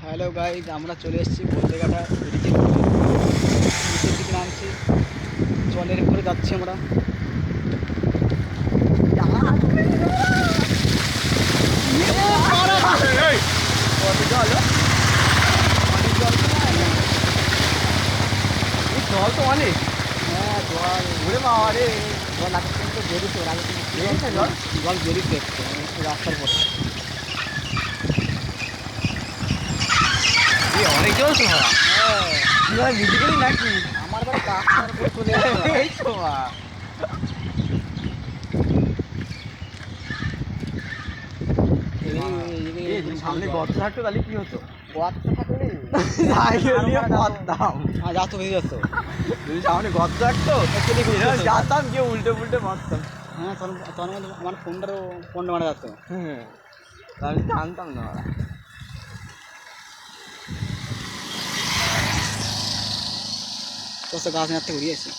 Hello guys আমরা চলে এসেছি বলদেঘাটা ব্রিজের নিচের দিকে নামছি জলের উপরে যাচ্ছি আমরা। জল তো অনেক। হ্যাঁ জল। ঘুরে বাবা রে জল আগে থেকে বেরিয়েছে ওর আগে বেরিয়েছে। জল? জল বেরিয়েছে রাস্তার পরে অনেক জল তো হ্যাঁ। এবার নাকি? আমার বাড়ি রাস্তার উপরে চলে এই তো বাবা এই যদি সামনে গর্ত থাকতো তাহলে কি হতো? গর্ত থাকলে? সাইকেল নিয়ে পড়তাম। হ্যাঁ যা তো বেরিয়ে যাচ্ছ যদি সামনে গর্ত থাকতো হতো। গিয়ে উল্টে উল্টে মারতাম। হ্যাঁ আমার ফোনটারও ফোনটা মারা যাচ্ছে। হুম আমি জানতাম না। তো গাছ থেকে আসি।